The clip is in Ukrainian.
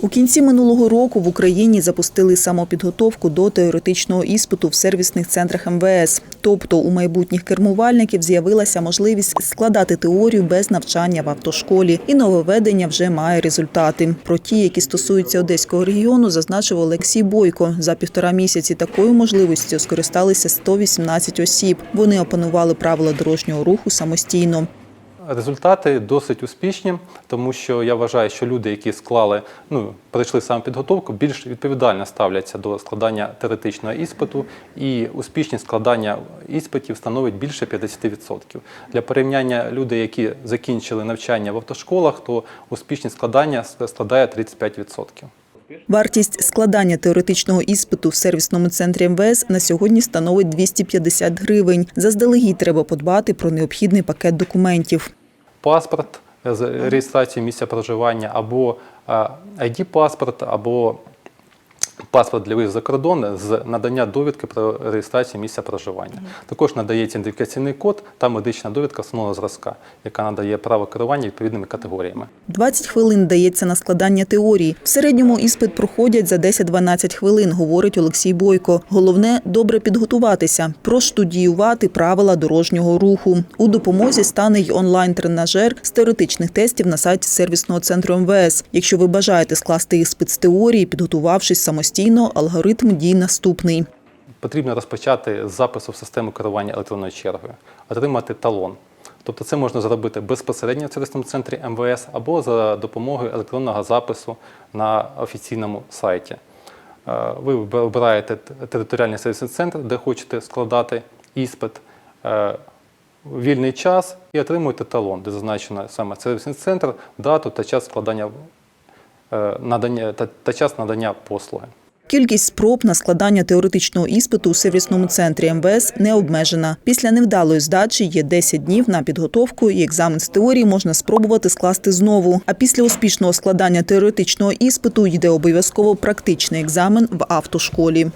У кінці минулого року в Україні запустили самопідготовку до теоретичного іспиту в сервісних центрах МВС. Тобто у майбутніх кермувальників з'явилася можливість складати теорію без навчання в автошколі, і нововведення вже має результати. Про ті, які стосуються одеського регіону, зазначив Олексій Бойко. За півтора місяці такою можливістю скористалися 118 осіб. Вони опанували правила дорожнього руху самостійно. Результати досить успішні, тому що я вважаю, що люди, які склали, ну пройшли самопідготовку, більш відповідально ставляться до складання теоретичного іспиту, і успішність складання іспитів становить більше 50%. Для порівняння люди, які закінчили навчання в автошколах, то успішність складання складає 35%. Вартість складання теоретичного іспиту в сервісному центрі МВС на сьогодні становить 250 гривень. Заздалегідь треба подбати про необхідний пакет документів. паспорт з реєстрації місця проживання, або ID-паспорт, або паспорт для виїзду за кордон з надання довідки про реєстрацію місця проживання. Також надається ідентифікаційний код та медична довідка основного зразка, яка надає право керування відповідними категоріями. 20 хвилин дається на складання теорії. В середньому іспит проходять за 10-12 хвилин, говорить Олексій Бойко. Головне добре підготуватися, проштудіювати правила дорожнього руху. У допомозі стане й онлайн-тренажер з теоретичних тестів на сайті сервісного центру МВС. Якщо ви бажаєте скласти іспит з теорії, підготувавшись самостійно, алгоритм дій наступний. Потрібно розпочати запису в систему керування електронною чергою, отримати талон. Тобто це можна зробити безпосередньо в сервісному центрі МВС або за допомогою електронного запису на офіційному сайті. Е, Ви обираєте територіальний сервісний центр, де хочете складати іспит, е, вільний час і отримуєте талон, де зазначено саме сервісний центр, дату та час складання е, надання та час надання послуги. Кількість спроб на складання теоретичного іспиту у сервісному центрі МВС не обмежена. Після невдалої здачі є 10 днів на підготовку, і екзамен з теорії можна спробувати скласти знову. А після успішного складання теоретичного іспиту йде обов'язково практичний екзамен в автошколі.